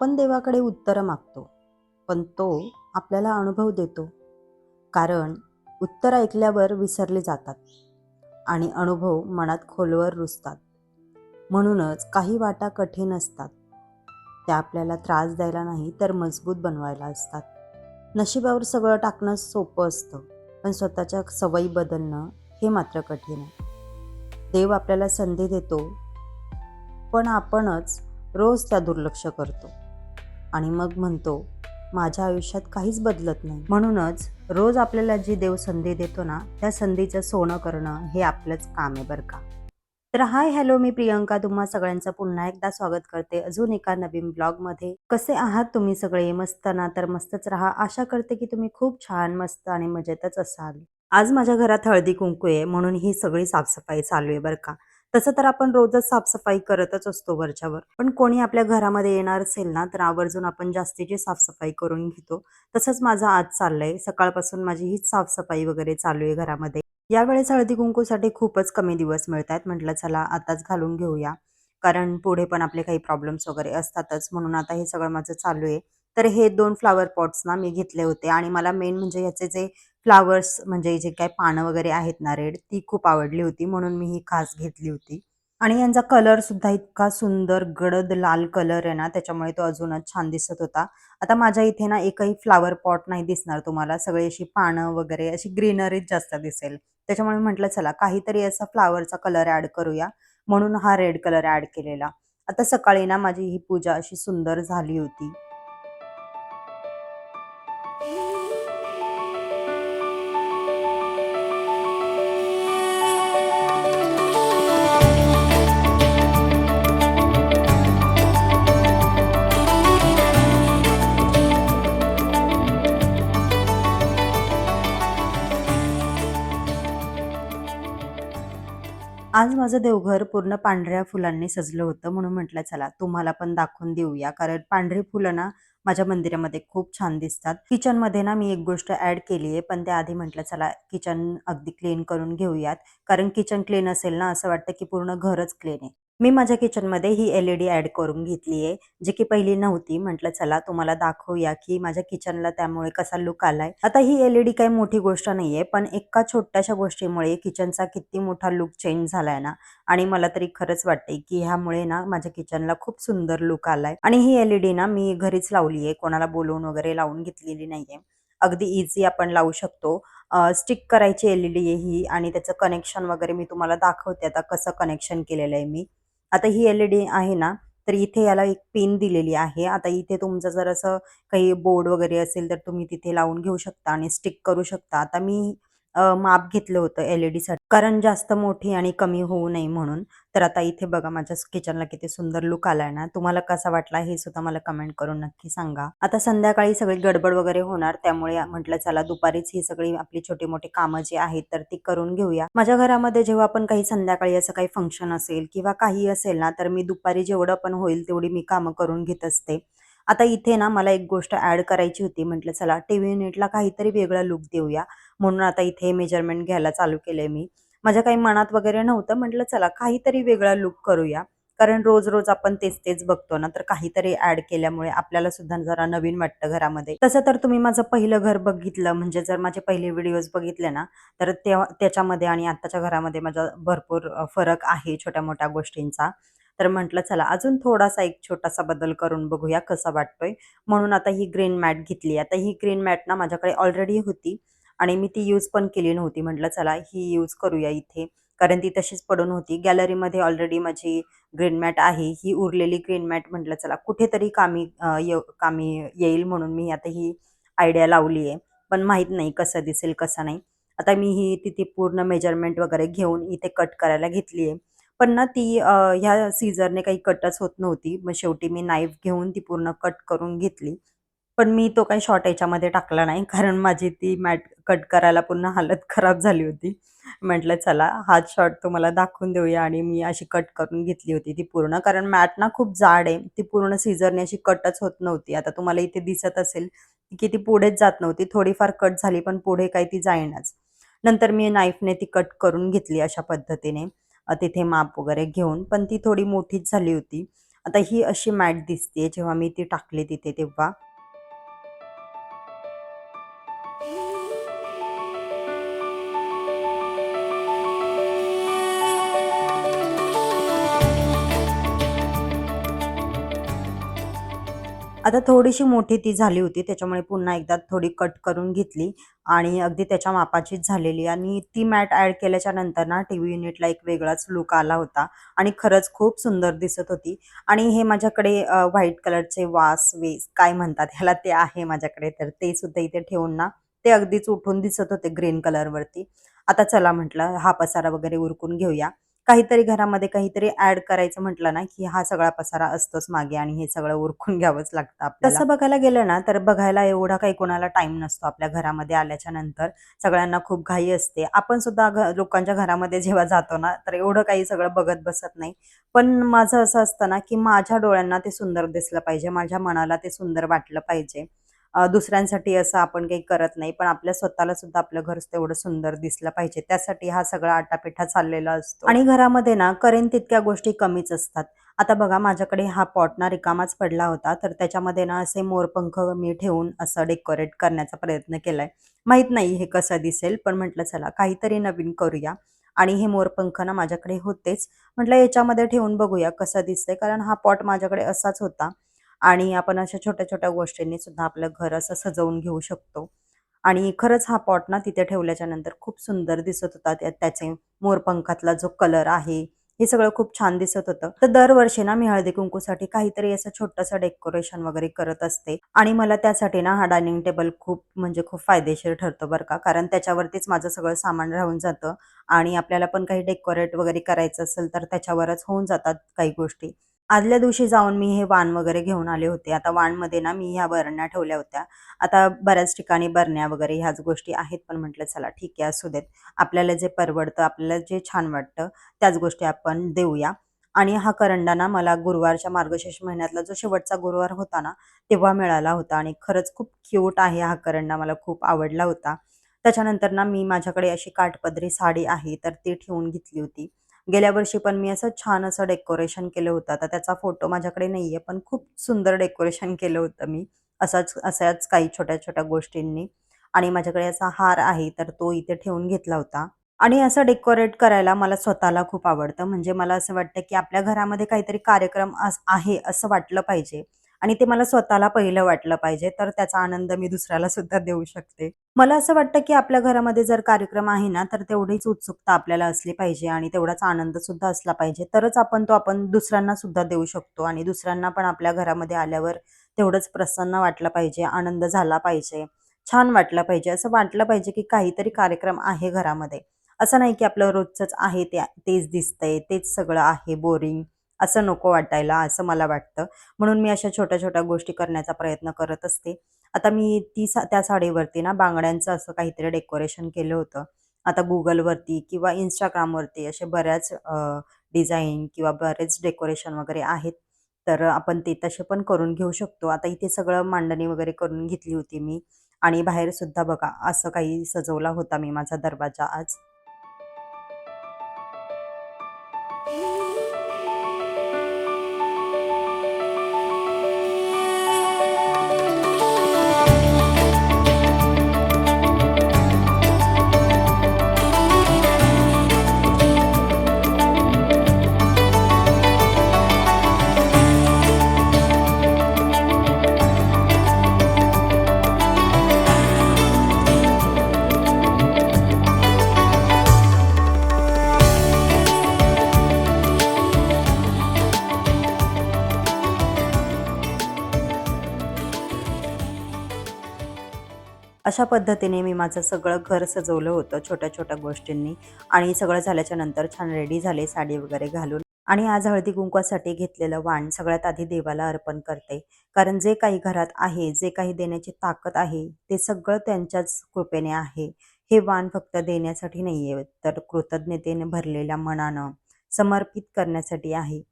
आपण देवाकडे उत्तरं मागतो पण तो आपल्याला अनुभव देतो. कारण उत्तर ऐकल्यावर विसरले जातात आणि अनुभव मनात खोलवर रुजतात. म्हणूनच काही वाटा कठीण असतात त्या आपल्याला त्रास द्यायला नाही तर मजबूत बनवायला असतात. नशिबावर सगळं टाकणं सोपं असतं पण स्वतःच्या सवयी बदलणं हे मात्र कठीण आहे. देव आपल्याला संधी देतो पण आपणच रोज त्या दुर्लक्ष करतो. आणि मग म्हणतो माझ्या आयुष्यात काहीच बदलत नाही. म्हणूनच रोज आपल्याला जी देव संधी देतो ना त्या संधीचं सोनं करणं हे आपलंच काम आहे बरं का. तर हाय हॅलो मी प्रियंका तुम्हा सगळ्यांचं पुन्हा एकदा स्वागत करते अजून एका नवीन ब्लॉगमध्ये. कसे आहात तुम्ही सगळे? मस्त ना? तर मस्तच राहा. आशा करते की तुम्ही खूप छान मस्त आणि मजेतच असाल. आज माझ्या घरात हळदी कुंकू आहे म्हणून ही सगळी साफसफाई चालू आहे बरं का. तसं तर आपण रोजच साफसफाई करतच असतो वरच्यावर. पण कोणी आपल्या घरामध्ये येणार असेल ना तर आवर्जून आपण जास्तीची साफसफाई करून घेतो तसंच माझं आज चाललंय. सकाळपासून माझी हीच साफसफाई वगैरे चालू आहे घरामध्ये. यावेळेस हळदी कुंकूसाठी खूपच कमी दिवस मिळत आहेत म्हटलं चला आताच घालून घेऊया. कारण पुढे पण आपले काही प्रॉब्लेम्स वगैरे असतातच. म्हणून आता हे सगळं माझं चालू आहे. तर हे दोन फ्लावर पॉट्स ना मी घेतले होते. आणि मला मेन म्हणजे याचे जे फ्लावर्स म्हणजे जे काय पानं वगैरे आहेत ना रेड ती खूप आवडली होती म्हणून मी ही खास घेतली होती. आणि यांचा कलर सुद्धा इतका सुंदर गडद लाल कलर आहे ना त्याच्यामुळे तो अजूनच छान दिसत होता. आता माझ्या इथे ना एकही फ्लावर पॉट नाही दिसणार तुम्हाला सगळी अशी पानं वगैरे अशी ग्रीनरीच जास्त दिसेल. त्याच्यामुळे म्हटलं चला काहीतरी असा फ्लावरचा कलर ऍड करूया. म्हणून हा रेड कलर ऍड केलेला. आता सकाळी ना माझी ही पूजा अशी सुंदर झाली होती. आज माझं देवघर पूर्ण पांढऱ्या फुलांनी सजलं होतं म्हणून म्हटलं चला तुम्हाला पण दाखवून देऊया. कारण पांढरी फुलं ना माझ्या मंदिरामध्ये खूप छान दिसतात. किचनमध्ये ना मी एक गोष्ट ऍड केली आहे पण त्याआधी म्हटलं चला किचन अगदी क्लीन करून घेऊयात. कारण किचन क्लीन असेल ना असं वाटतं की पूर्ण घरच क्लीन आहे. मी माझ्या किचनमध्ये ही एल ई डी ॲड करून घेतली आहे जी की पहिली नव्हती. म्हटलं चला तुम्हाला दाखवूया की माझ्या किचनला त्यामुळे कसा लुक आलाय. आता ही एल ई डी काही मोठी गोष्ट नाहीये पण एका छोट्याशा गोष्टीमुळे किचनचा किती मोठा लुक चेंज झालाय ना आणि मला तरी खरंच वाटते की ह्यामुळे ना माझ्या किचनला खूप सुंदर लुक आलाय. आणि ही एल ई डी ना मी घरीच लावली आहे कोणाला बोलवून वगैरे लावून घेतलेली नाहीये. अगदी इझी आपण लावू शकतो. स्टिक करायची एल ई डी आहे ही आणि त्याचं कनेक्शन वगैरे मी तुम्हाला दाखवते आता कसं कनेक्शन केलेलं आहे मी. आता ही एल ई डी आहे ना तर इथे याला एक पिन दिलेली आहे. आता इथे तुमचं जर असं काही बोर्ड वगैरे असेल तर तुम्ही तिथे लावून घेऊ शकता आणि स्टिक करू शकता. आता मी माप घेतलं होतं एल ई डीसाठी कारण जास्त मोठी आणि कमी होऊ नये म्हणून. तर आता इथे बघा माझ्या किचनला किती सुंदर लुक आलाय ना. तुम्हाला कसा वाटला हे सुद्धा मला कमेंट करून नक्की सांगा. आता संध्याकाळी सगळी गडबड वगैरे होणार त्यामुळे म्हटलं चला दुपारीच ही सगळी आपली छोटी मोठी कामं जी आहेत तर ती करून घेऊया. माझ्या घरामध्ये जेव्हा आपण काही संध्याकाळी असं काही फंक्शन असेल किंवा काही असेल ना तर मी दुपारी जेवढं पण होईल तेवढी मी कामं करून घेत असते. आता इथे ना मला एक गोष्ट ऍड करायची होती. म्हटलं चला टीव्ही युनिटला काहीतरी वेगळा लुक देऊया. म्हणून आता इथे मेजरमेंट घ्यायला चालू केलंय मी. माझ्या काही मनात वगैरे नव्हतं. म्हटलं चला काहीतरी वेगळा लुक करूया. कारण रोज रोज आपण तेच तेच बघतो ना तर काहीतरी ऍड केल्यामुळे आपल्याला सुद्धा जरा नवीन वाटतं घरामध्ये. तसं तर तुम्ही माझं पहिलं घर बघितलं. म्हणजे जर माझे पहिले व्हिडिओज बघितले ना तर तेव्हा त्याच्यामध्ये आणि आत्ताच्या घरामध्ये माझा भरपूर फरक आहे छोट्या मोठ्या गोष्टींचा. तर म्हटलं चला अजून थोडासा एक छोटासा बदल करून बघूया कसा वाटतोय. म्हणून आता ही ग्रीन मॅट घेतली. आता ही ग्रीन मॅट ना माझ्याकडे ऑलरेडी होती आणि मी ती यूज पण केली नव्हती. म्हटलं चला ही यूज करूया इथे. कारण ती तशीच पडून होती. गॅलरीमध्ये ऑलरेडी माझी ग्रीन मॅट आहे. ही उरलेली ग्रीन मॅट म्हटलं चला कुठेतरी कामी अ, कामी येईल म्हणून मी आता ही आयडिया लावली आहे. पण माहीत नाही कसं दिसेल कसं नाही. आता मी ही तिथे पूर्ण मेजरमेंट वगैरे घेऊन इथे कट करायला घेतली आहे. पण ना ती ह्या सीझरने काही कटच होत नव्हती. मग शेवटी मी नाईफ घेऊन ती पूर्ण कट करून घेतली. पण मी तो काही शॉर्ट याच्यामध्ये टाकला नाही. कारण माझी ती मॅट कट करायला पुन्हा हालत खराब झाली होती. म्हटलं चला हाच शॉर्ट तुम्हाला दाखवून देऊया. आणि मी अशी कट करून घेतली होती ती पूर्ण. कारण मॅट ना खूप जाड आहे. ती पूर्ण सीझरने अशी कटच होत नव्हती. आता तुम्हाला इथे दिसत असेल की ती पुढेच जात नव्हती. थोडीफार कट झाली पण पुढे काही ती जाईनाच. नंतर मी नाईफने ती कट करून घेतली अशा पद्धतीने. तिथे माप वगैरे घेऊन पण ती थोडी मोठीच झाली होती. आता ही अशी मॅट दिसते जेव्हा मी ती टाकली तिथे तेव्हा. आता थोडीशी मोठी ती झाली होती त्याच्यामुळे पुन्हा एकदा थोडी कट करून घेतली आणि अगदी त्याच्या मापाचीच झालेली. आणि ती मॅट ॲड केल्याच्यानंतर ना टी व्ही युनिटला एक वेगळाच लुक आला होता आणि खरंच खूप सुंदर दिसत होती. आणि हे माझ्याकडे व्हाईट कलरचे वास वेस काय म्हणतात ह्याला ते आहे माझ्याकडे तर ते सुद्धा इथे ठेवून ना ते अगदीच उठून दिसत होते ग्रीन कलरवरती आता चला म्हटलं हा पसारा वगैरे उरकून घेऊया. काहीतरी घरामध्ये काहीतरी ऍड करायचं म्हटलं ना की हा सगळा पसारा असतोच मागे आणि हे सगळं उरकून घ्यावंच लागतं तसं बघायला गेलं ना तर बघायला एवढा काही कोणाला टाइम नसतो आपल्या घरामध्ये आल्याच्यानंतर. सगळ्यांना खूप घाई असते. आपण सुद्धा लोकांच्या घरामध्ये जेव्हा जातो ना तर एवढं काही सगळं बघत बसत नाही. पण माझं असं असतं ना की माझ्या डोळ्यांना ते सुंदर दिसलं पाहिजे माझ्या मनाला ते सुंदर वाटलं पाहिजे. दुसऱ्यांसाठी असं आपण काही करत नाही पण आपल्या स्वतःला सुद्धा आपलं घर तेवढं सुंदर दिसलं पाहिजे. त्यासाठी हा सगळा आटापिठा चाललेला असतो. आणि घरामध्ये ना करेन तितक्या गोष्टी कमीच असतात. आता बघा माझ्याकडे हा पॉट ना रिकामाच पडला होता तर त्याच्यामध्ये ना असे मोरपंख मी ठेवून असं डेकोरेट करण्याचा प्रयत्न केलाय. माहीत नाही हे कसं दिसेल पण म्हटलं चला काहीतरी नवीन करूया. आणि हे मोरपंख ना माझ्याकडे होतेच. म्हटलं याच्यामध्ये ठेवून बघूया कसं दिसतंय कारण हा पॉट माझ्याकडे असाच होता. आणि आपण अशा छोट्या-छोट्या गोष्टींनी सुद्धा आपलं घर असं सजवून घेऊ शकतो. आणि खरंच हा पॉट ना तिथे ठेवल्याच्या नंतर खूप सुंदर दिसत होता. त्याचे मोरपंखातला जो कलर आहे, हे सगळं खूप छान दिसत होतं. तर दरवर्षी ना मी हळदी-कुंकूसाठी काहीतरी असं छोटंसं डेकोरेशन वगैरे करत असते आणि मला त्यासाठी ना हा डायनिंग टेबल खूप म्हणजे खूप फायदेशीर ठरतो बरं का. कारण त्याच्यावरतीच माझं सगळं सामान राहून जातं आणि आपल्याला पण काही डेकोरेट वगैरे करायचं असेल तर त्याच्यावरच होऊन जातात काही गोष्टी. आदल्या दिवशी जाऊन मी हे वाण वगैरे घेऊन आले होते. आता वाणमध्ये ना मी ह्या बरण्या ठेवल्या होत्या. आता बऱ्याच ठिकाणी बरण्या वगैरे ह्याच गोष्टी आहेत, पण म्हटलं चला ठीक आहे असू देत. आपल्याला जे परवडतं, आपल्याला जे छान वाटतं त्याच गोष्टी आपण देऊया. आणि हा करंडा ना मला गुरुवारच्या मार्गशीर्ष महिन्यातला जो शेवटचा गुरुवार होता ना, तेव्हा मिळाला होता आणि खरंच खूप क्यूट आहे हा करंडा. मला खूप आवडला होता. त्याच्यानंतर ना मी माझ्याकडे अशी काठपदरी साडी आहे, तर ती ठेवून घेतली होती. गेल्या वर्षी पण मी असं छान असं डेकोरेशन केलं होतं. आता त्याचा फोटो माझ्याकडे नाहीये, पण खूप सुंदर डेकोरेशन केलं होतं मी. असाच अशाच काही छोट्या-छोट्या गोष्टींनी आणि माझ्याकडे असा हार आहे, तर तो इथे ठेवून घेतला होता. आणि असं डेकोरेट करायला मला स्वतःला खूप आवडतं. म्हणजे मला असं वाटतं, की आपल्या घरामध्ये काहीतरी कार्यक्रम अस आहे असं वाटलं पाहिजे आणि ते मला स्वतःला पहिलं वाटलं पाहिजे, तर त्याचा आनंद मी दुसऱ्याला सुद्धा देऊ शकते. मला असं वाटतं, की आपल्या घरामध्ये जर कार्यक्रम आहे ना, तर तेवढीच उत्सुकता आपल्याला असली पाहिजे आणि तेवढाच आनंद सुद्धा असला पाहिजे. तरच आपण तो आपण दुसऱ्यांना सुद्धा देऊ शकतो आणि दुसऱ्यांना पण आपल्या घरामध्ये आल्यावर तेवढंच प्रसन्न वाटलं पाहिजे, आनंद झाला पाहिजे, छान वाटलं पाहिजे. असं वाटलं पाहिजे, की काहीतरी कार्यक्रम आहे घरामध्ये. असं नाही, की आपलं रोजचंच आहे ते तेच दिसतंय, तेच सगळं आहे बोरिंग. असं नको वाटायला, असं मला वाटतं. म्हणून मी अशा छोट्या-छोट्या गोष्टी करण्याचा प्रयत्न करत असते. आता मी ती सा त्या साडीवरती ना बांगड्यांचं असं काहीतरी डेकोरेशन केलं होतं. आता गुगलवरती किंवा इंस्टाग्रामवरती असे बऱ्याच डिझाईन किंवा बरेच डेकोरेशन वगैरे आहेत. तर आपण ते तसे पण करून घेऊ शकतो. आता इथे सगळं मांडणी वगैरे करून घेतली होती मी आणि बाहेर सुद्धा बघा असं काही सजवला होता मी माझा दरवाजा आज. अशा पद्धतीने मी माझं सगळं घर सजवलं होतं छोट्या-छोट्या गोष्टींनी आणि सगळं झाल्याच्यानंतर छान रेडी झाले साडी वगैरे घालून आणि आज हळदी-कुंकवासाठी घेतलेलं वाण सगळ्यात आधी देवाला अर्पण करते. कारण जे काही घरात आहे, जे काही देण्याची ताकद आहे, ते सगळं त्यांच्याच कृपेने आहे. हे वाण फक्त देण्यासाठी नाहीये, तर कृतज्ञतेने भरलेल्या मनानं समर्पित करण्यासाठी आहे.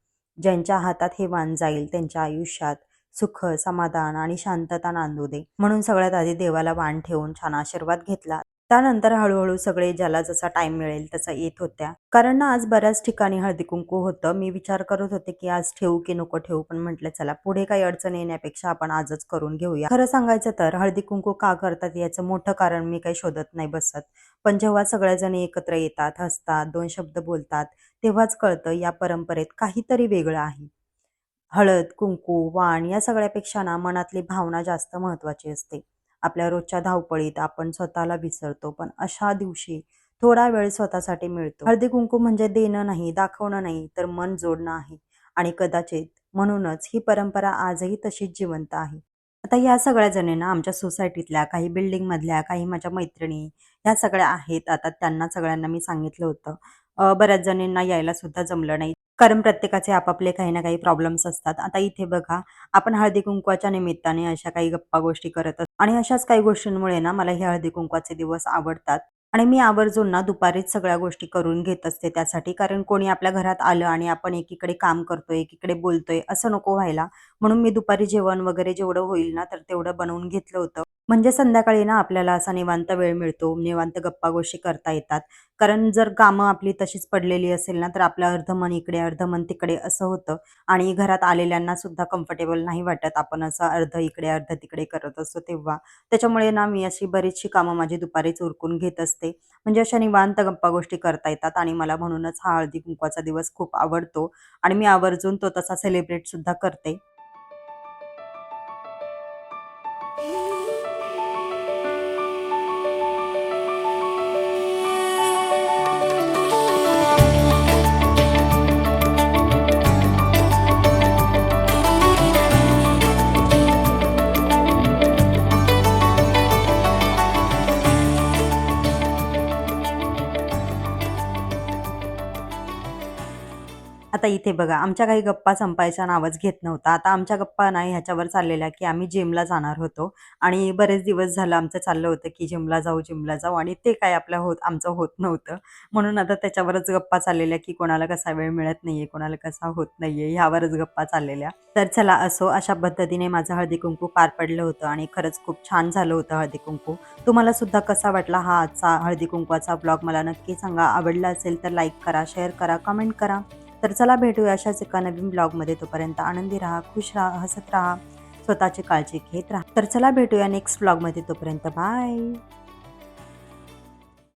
ज्यांच्या हातात हे वाण जाईल त्यांच्या आयुष्यात सुख, समाधान आणि शांतता नांदू दे. म्हणून सगळ्यात आधी देवाला वाण ठेवून छान आशीर्वाद घेतला. त्यानंतर हळूहळू सगळे ज्याला जसा टाइम मिळेल तसा येत होत्या. कारण ना आज बऱ्याच ठिकाणी हळदी कुंकू होतं. मी विचार करत होते की आज ठेवू की नको ठेवू? पण म्हटलं चला पुढे काही अडचण येण्यापेक्षा आपण आजच करून घेऊया. खरं सांगायचं तर हळदी कुंकू का करतात याचं मोठं कारण मी काही शोधत नाही बसत. पण जेव्हा सगळ्याजण एकत्र येतात हसतात दोन शब्द बोलतात तेव्हाच कळतं या परंपरेत काहीतरी वेगळं आहे. हळद कुंकू वाण या सगळ्यापेक्षा ना मनातली भावना जास्त महत्वाची असते. आपल्या रोजच्या धावपळीत आपण स्वतःला विसरतो पण अशा दिवशी थोडा वेळ स्वतःसाठी मिळतो. हळदी कुंकू म्हणजे देणं नाही दाखवणं नाही तर मन जोडणं आहे. आणि कदाचित म्हणूनच ही परंपरा आजही तशीच जिवंत आहे. आता या सगळ्या जणींना आमच्या सोसायटीतल्या काही बिल्डिंग मधल्या काही माझ्या मैत्रिणी ह्या सगळ्या आहेत. आता त्यांना सगळ्यांना मी सांगितलं होतं. बऱ्याच जणींना यायला सुद्धा जमलं नाही. कारण प्रत्येकाचे आपापले काही ना काही प्रॉब्लेम्स असतात. आता इथे बघा आपण हळदी कुंकवाच्या निमित्ताने अशा काही गप्पा गोष्टी करत असतो आणि अशाच काही गोष्टींमुळे ना मला हे हळदी कुंकवाचे दिवस आवडतात. आणि मी आवर्जून ना दुपारीच सगळ्या गोष्टी करून घेत असते त्यासाठी. कारण कोणी आपल्या घरात आलं आणि आपण एकीकडे काम करतोय एकीकडे बोलतोय असं नको व्हायला. म्हणून मी दुपारी जेवण वगैरे जेवढं होईल ना तर तेवढं बनवून घेतलं होतं. म्हणजे संध्याकाळी ना आपल्याला असा निवांत वेळ मिळतो निवांत गप्पा गोष्टी करता येतात. कारण जर कामं आपली तशीच पडलेली असेल ना तर आपलं अर्ध मन इकडे अर्ध मन तिकडे असं होतं. आणि घरात आलेल्यांना सुद्धा कम्फर्टेबल नाही वाटत आपण असं अर्ध इकडे अर्ध तिकडे करत असतो तेव्हा. त्याच्यामुळे ना मी अशी बरीचशी कामं माझी दुपारीच उरकून घेत असते. म्हणजे अशा निवांत गप्पा गोष्टी करता येतात आणि मला म्हणूनच हा हळदी कुंकवाचा दिवस खूप आवडतो. आणि मी आवर्जून तो तसा सेलिब्रेट सुद्धा करते. आता इथे बघा आमच्या काही गप्पा संपायचा नावच घेत नव्हता. आता आमच्या गप्पा नाही ह्याच्यावर चाललेल्या की आम्ही जिमला जाणार होतो. आणि बरेच दिवस झालं आमचं चाललं होतं की जिमला जाऊ जिमला जाऊ आणि ते काय आपलं होत आमचं होत नव्हतं. म्हणून आता त्याच्यावरच गप्पा चाललेल्या की कोणाला कसा वेळ मिळत नाहीये कोणाला कसा होत नाहीये ह्यावरच गप्पा चाललेल्या. तर चला असो अशा पद्धतीने माझं हळदी कुंकू पार पडलं होतं आणि खरंच खूप छान झालं होतं हळदी कुंकू. तुम्हाला सुद्धा कसा वाटला हा आजचा हळदी कुंकवाचा ब्लॉग मला नक्की सांगा. आवडला असेल तर लाईक करा शेअर करा कमेंट करा. तर चला भेटूया अशाच एका नवीन ब्लॉगमध्ये. तोपर्यंत आनंदी राहा खुश राहा हसत राहा स्वतःची काळजी घेत राहा. तर चला भेटूया नेक्स्ट ब्लॉगमध्ये. तोपर्यंत बाय